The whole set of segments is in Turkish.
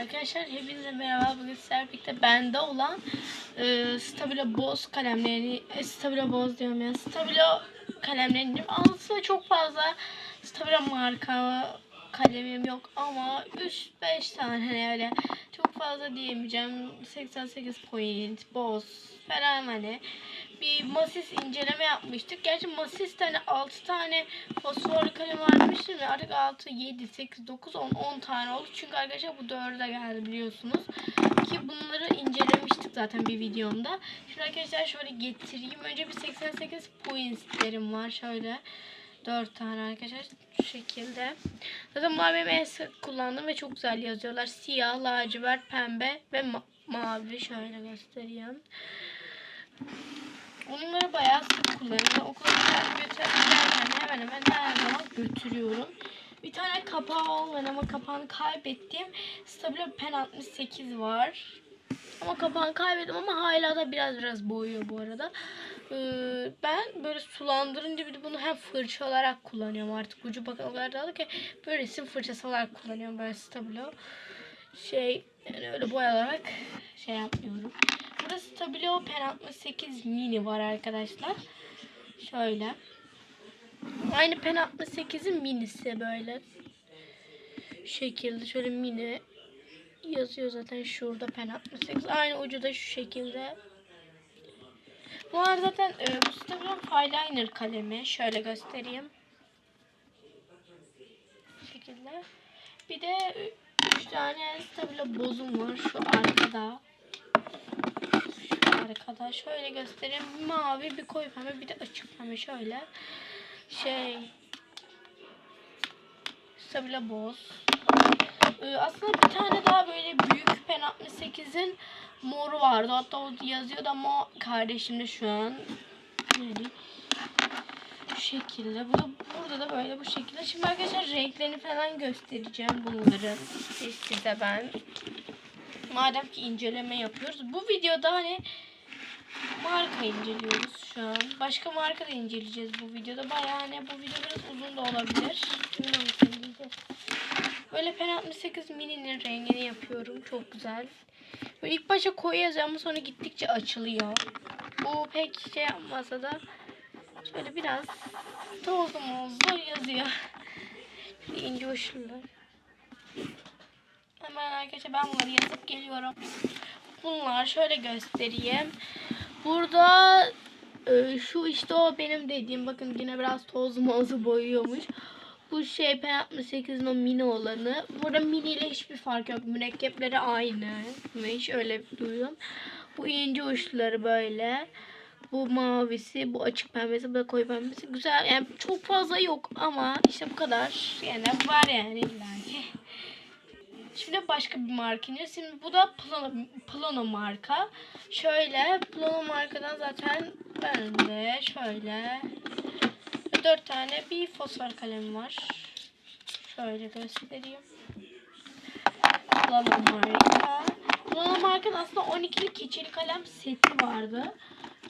Arkadaşlar hepinize merhaba. Bugün birlikte bende olan e, Stabilo Boz kalemlerini, e, Stabilo Boz diyorum ya. Stabilo kalemlerini aslında çok fazla Stabilo marka kalemim yok ama 3-5 tane hani öyle çok fazla diyemeyeceğim. 88 point, Boz falan hani bir masis inceleme yapmıştık. Gerçi masis hani 6 tane fosforlu kalem varmıştı ve artık 6, 7, 8, 9, 10, 10 tane oldu. Çünkü arkadaşlar bu 4'e geldi biliyorsunuz. Ki bunları incelemiştik zaten bir videomda. Şimdi arkadaşlar şöyle getireyim. Önce bir 88 pointslerim var. Şöyle 4 tane arkadaşlar şu şekilde. Zaten bunlar benim en sık kullandığım ve çok güzel yazıyorlar. Siyah, lacivert, pembe ve ma- mavi. Şöyle göstereyim. Onları bayağı sık kullanıyorum. Okula götürürken hemen hemen her zaman götürüyorum. Bir tane kapağı olmayan ama kapağını kaybettiğim Stabilo Pen 68 var. Ama kapağını kaybettim ama hala da biraz biraz boyuyor bu arada. Ee, ben böyle sulandırınca bir de bunu hem fırça olarak kullanıyorum artık. Ucu bakın o kadar dağıldı ki böyle resim fırçası olarak kullanıyorum böyle Stabilo. Şey yani öyle boyayarak şey yapmıyorum. Burada Stabilo Pen 68 mini var arkadaşlar. Şöyle. Aynı Pen 68'in minisi böyle. Şekilde şöyle mini yazıyor zaten şurada Pen 68. Aynı ucu da şu şekilde. Bunlar zaten e, bu Stabilo Fineliner kalemi. Şöyle göstereyim. Şu şekilde. Bir de 3 tane Stabilo bozum var şu arkada arkada. Şöyle göstereyim. Mavi bir koyu pembe bir de açık pembe şöyle. Şey Stabila boz. Ee, aslında bir tane daha böyle büyük pen 68'in moru vardı. Hatta o yazıyordu ama kardeşimde şu an. Yani bu şekilde. Bu da, burada da böyle bu şekilde. Şimdi arkadaşlar renklerini falan göstereceğim bunların. Size ben. Madem ki inceleme yapıyoruz. Bu videoda hani marka inceliyoruz şu an. Başka marka da inceleyeceğiz bu videoda. Bayağı hani bu video biraz uzun da olabilir. Böyle Pen 68 mini'nin rengini yapıyorum. Çok güzel. Böyle ilk başta koyu yazıyor ama sonra gittikçe açılıyor. Bu pek şey yapmasa da şöyle biraz tozlu mozlu yazıyor. Şöyle ince uçlular. Hemen arkadaşlar ben bunları yazıp geliyorum. Bunlar şöyle göstereyim. Burada e, şu işte o benim dediğim bakın yine biraz toz mozu boyuyormuş. Bu şey P68'in o mini olanı. Burada mini ile hiçbir fark yok. Mürekkepleri aynıymış. Öyle duyuyorum. Bu ince uçları böyle. Bu mavisi, bu açık pembesi, bu da koyu pembesi. Güzel. Yani çok fazla yok ama işte bu kadar. Yani var yani illaki. Şimdi başka bir marka. Şimdi bu da Plano, Plano marka. Şöyle Plano markadan zaten bende şöyle dört tane bir fosfor kalem var. Şöyle göstereyim. Plano marka. Plano markanın aslında 12'li keçeli kalem seti vardı.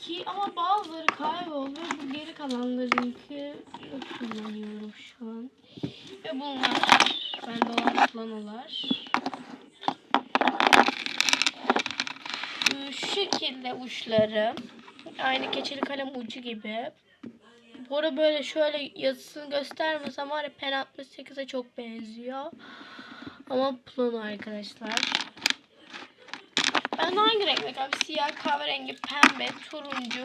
Ki ama bazıları kayboldu. Bu geri kalanlarınki kullanıyorum şu an. Ve bunlar bende olan planolar. Şu şekilde uçları. Aynı keçeli kalem ucu gibi. Bu arada böyle şöyle yazısını göstermesem var ya Pen 68'e çok benziyor. Ama plano arkadaşlar. Ben hangi renk abi? Siyah, kahverengi, pembe, turuncu,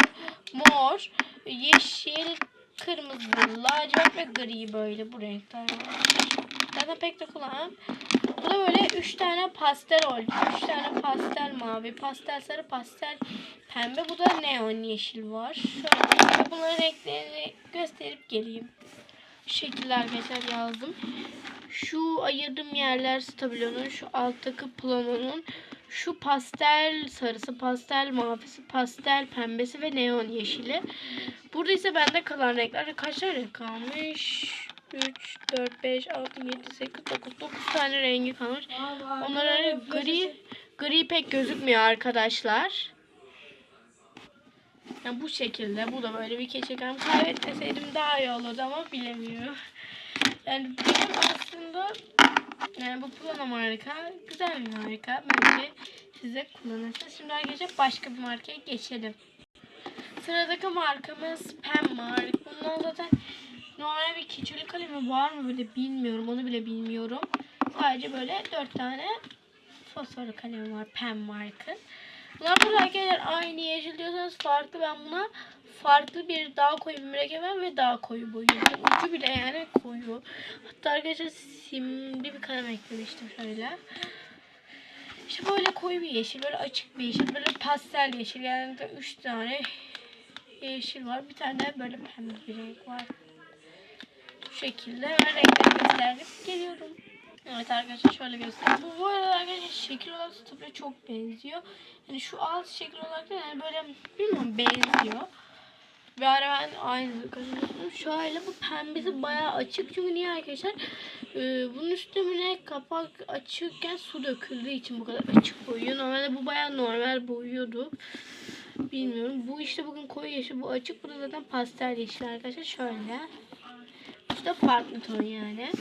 mor, yeşil, kırmızı, lacivert ve gri böyle bu renkler var. Zaten pek de kullanmam. Bu da böyle 3 tane pastel oldu. 3 tane pastel mavi, pastel sarı, pastel pembe. Bu da neon yeşil var. Şöyle bunların renklerini gösterip geleyim. Şu şekilde arkadaşlar yazdım. Şu ayırdığım yerler stabilonun, şu alttaki planonun, şu pastel sarısı, pastel mavisi, pastel pembesi ve neon yeşili. Burada ise bende kalan renkler kaç renk kalmış? 3, 4, 5, 6, 7, 8, 9, 9 tane rengi kalmış. Onlar hani gri, gri pek gözükmüyor arkadaşlar. Yani bu şekilde. Bu da böyle bir kalem. Kaybetmeseydim daha iyi olurdu ama bilemiyorum. Yani benim aslında Yani bu Plana marka güzel bir marka. Bence siz de kullanırsınız. Şimdi arkadaşlar başka bir markaya geçelim. Sıradaki markamız Pen Mark. Bundan zaten normal bir keçeli kalemi var mı böyle bilmiyorum. Onu bile bilmiyorum. Sadece böyle dört tane fosforlu kalemi var Pen Mark'ın. Bunlar burada aynı yeşil diyorsanız farklı. Ben buna farklı bir daha koyu bir mürekkep ve daha koyu boyuyorum. Ucu bile yani koyu. Hatta arkadaşlar simli bir kalem eklemiştim şöyle. İşte böyle koyu bir yeşil, böyle açık bir yeşil, böyle pastel yeşil. Yani de üç tane yeşil var. Bir tane de böyle pembe bir renk var. Bu şekilde ben renkleri. Geliyorum. Evet arkadaşlar şöyle göstereyim. Bu, bu arada arkadaşlar şekil olarak tabii çok benziyor. Yani şu alt şekil olarak da yani böyle bilmiyorum benziyor. Bir ara ben aynı kazanmıştım. Şöyle bu pembesi bayağı açık. Çünkü niye arkadaşlar? Ee, bunun üstüne kapak açıkken su döküldüğü için bu kadar açık boyuyor. Normalde bu bayağı normal boyuyordu. Bilmiyorum. Bu işte bugün koyu yeşil, bu açık. Bu da zaten pastel yeşil arkadaşlar. Şöyle. Bu da farklı ton yani.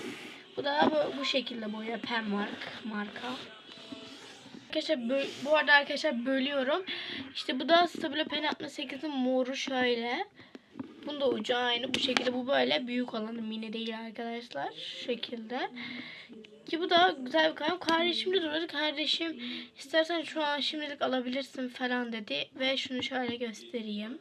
Bu da bu, bu şekilde boya pen mark marka. Arkadaşlar bu arada arkadaşlar bölüyorum. İşte bu da Stabilo Pen 68'in moru şöyle. Bunun da ucu aynı bu şekilde. Bu böyle büyük olanı mini değil arkadaşlar. Şu şekilde. Ki bu da güzel bir kalem. Kardeşim de durdu. Kardeşim istersen şu an şimdilik alabilirsin falan dedi. Ve şunu şöyle göstereyim.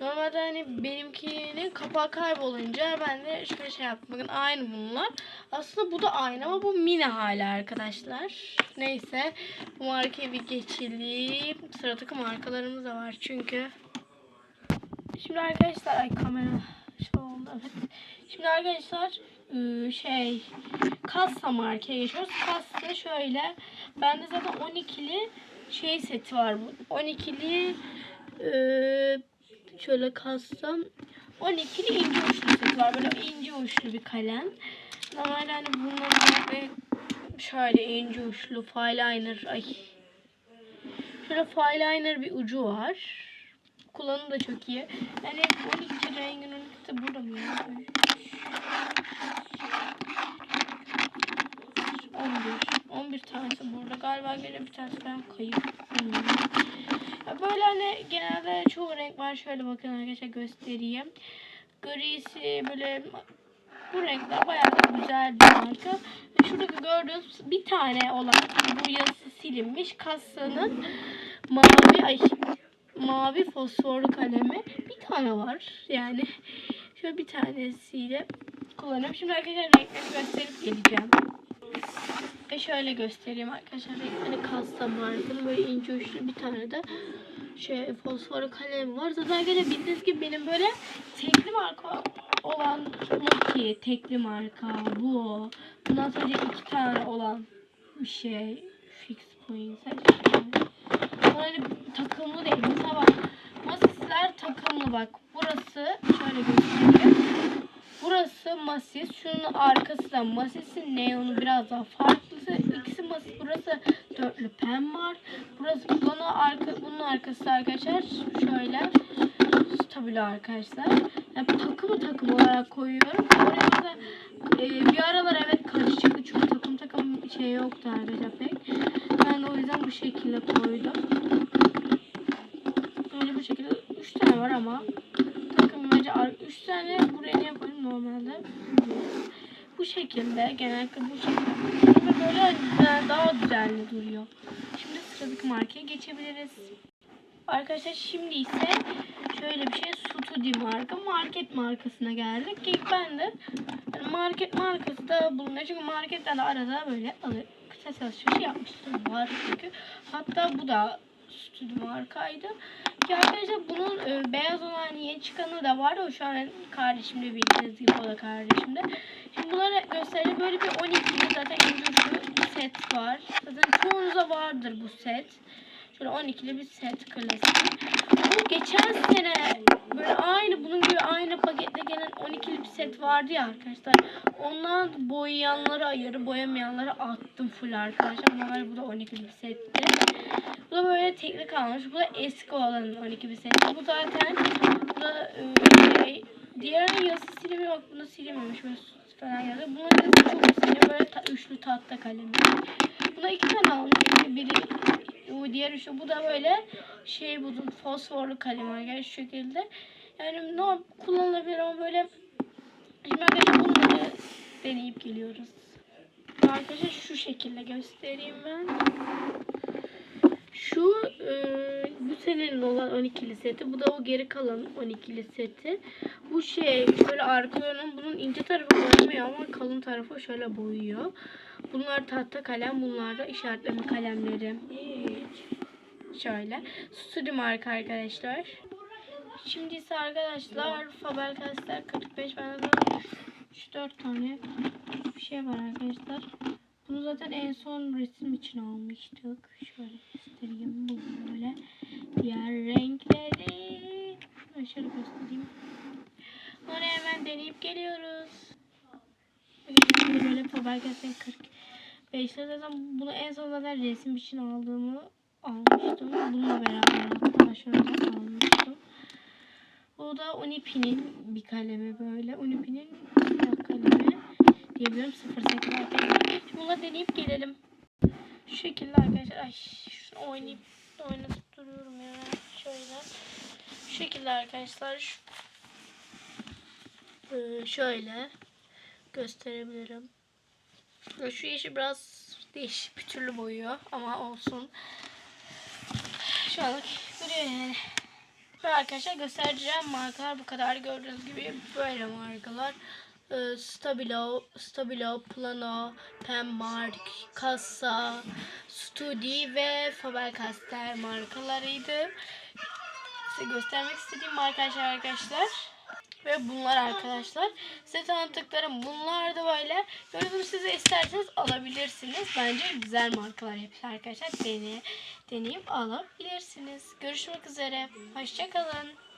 Normalde hani benimkinin kapağı kaybolunca ben de şöyle şey yaptım. Bakın aynı bunlar. Aslında bu da aynı ama bu mini hali arkadaşlar. Neyse bu markayı bir geçelim. Sıradaki markalarımız da var çünkü. Şimdi arkadaşlar ay kamera şey oldu evet. Şimdi arkadaşlar ıı, şey kassa markaya geçiyoruz. Kassa şöyle. Bende zaten 12'li şey seti var bu. 12'li ıı, şöyle kassam 12'li ince uçlu seti var. Böyle ince uçlu bir kalem. Normalde hani bunların böyle şöyle ince uçlu fineliner ay şöyle fineliner bir ucu var. Kullanımı da çok iyi. Yani 12 rengin 12 de burada mı ya? 11. 11 tanesi burada. Galiba gene bir tanesi ben kayıp. Böyle hani genelde çoğu renk var. Şöyle bakın arkadaşlar göstereyim. Grisi böyle bu renkler bayağı güzel bir marka. Ve şuradaki gördüğünüz bir tane olan bu yazısı silinmiş kasanın mavi ay mavi fosforlu kalemi bir tane var. Yani şöyle bir tanesiyle kullanıyorum. Şimdi arkadaşlar renkleri gösterip geleceğim. Ve şöyle göstereyim arkadaşlar. Renkleri kasta markanın böyle ince uçlu bir tane de şey fosfor kalem var. Zaten gene bildiğiniz gibi benim böyle tekli marka olan Lucky tekli marka bu. Bundan sadece iki tane olan bir şey fix point. Böyle takımlı değil. Mesela bak masisler takımlı bak. Burası şöyle göstereyim. Burası masis. Şunun arkası da masisin neonu biraz daha farklısı. İkisi masis. Burası dörtlü pen var. Burası bunun, arka, bunun arkası arkadaşlar şöyle stabilo arkadaşlar. Yani takımı takım olarak koyuyorum. Oraya da e, bir aralar evet karışıktı çünkü takım takım şey yoktu arkadaşlar pek. Ben de o yüzden bu şekilde koydum. Böyle bu şekilde 3 tane var ama takım bence 3 tane buraya niye koydum normalde bu şekilde genellikle bu şekilde böyle güzel, daha düzenli duruyor. Şimdi sıradaki markaya geçebiliriz. Arkadaşlar şimdi ise şöyle bir şey Studi marka market markasına geldik. İlk ben de market markası da bulunuyor. Çünkü marketten de arada böyle alır. Kısa alışverişi yapmıştım var çünkü. Hatta bu da Studi markaydı. Ki arkadaşlar bunun e, beyaz olan yeni çıkanı da vardı. O şu an kardeşimde bildiğiniz gibi o da kardeşimde. Şimdi bunları göstereyim. Böyle bir 12'li zaten bir set var. Zaten çoğunuza vardır bu set. Şöyle 12'li bir set klasik. Bu geçen sene böyle aynı bunun gibi aynı pakette gelen 12'li bir set vardı ya arkadaşlar. Ondan boyayanları ayırı boyamayanları attım full arkadaşlar. Normal bu da 12'li bir setti. Bu da böyle tekli kalmış. Bu da eski olanın 12 bir seti. Bu zaten bu da e, şey, diğer yazısı silemiyor. Bak bunu silememiş. Böyle falan yazıyor. Bunların hepsi çok istedim. Böyle ta- üçlü tahta kalemi. Buna iki tane almıştım. Biri bu diğer üçlü. Bu da böyle şey buldum. Fosforlu kalem arkadaşlar şu şekilde. Yani ne kullanılabilir ama böyle Şimdi arkadaşlar bunu böyle deneyip geliyoruz. Arkadaşlar şu şekilde göstereyim ben. Şu e, bu senenin olan 12'li seti. Bu da o geri kalan 12'li seti. Bu şey şöyle arkalarının bunun ince tarafı boyamıyor ama kalın tarafı şöyle boyuyor. Bunlar tahta kalem. Bunlar da işaretleme kalemleri. Şöyle. Studi marka arkadaşlar. Şimdi ise arkadaşlar Faber-Castell 45 bende 3-4 tane bir şey var arkadaşlar. Bunu zaten en son resim için almıştık. Şöyle göstereyim. Bu böyle diğer renkleri. Şöyle göstereyim. Onu hemen deneyip geliyoruz. Böyle Faber-Castell 45'te zaten bunu en son zaten resim için aldığımı almıştım. Bununla beraber hatta şöyle almıştım. Bu da Unipi'nin bir kalemi böyle. Unipi'nin diyebilirim 08 arkadaşlar. Şimdi bununla deneyip gelelim. Şu şekilde arkadaşlar. Ay şunu oynayıp oynatıp duruyorum ya. Şöyle. Şu şekilde arkadaşlar. Ee, şöyle gösterebilirim. Şu yeşil biraz değişik bir türlü boyuyor ama olsun. Şu anlık duruyor yani. Ve arkadaşlar göstereceğim markalar bu kadar gördüğünüz gibi böyle markalar. Ee, Stabilo, Stabilo, Plano, Penmark, Kassa, Studi ve Faber-Castell markalarıydı. Size göstermek istediğim markalar arkadaşlar. Ve bunlar arkadaşlar. Size tanıttıklarım bunlar da böyle. Gördüğünüz size isterseniz alabilirsiniz. Bence güzel markalar hepsi arkadaşlar. Dene, deneyip alabilirsiniz. Görüşmek üzere. Hoşçakalın.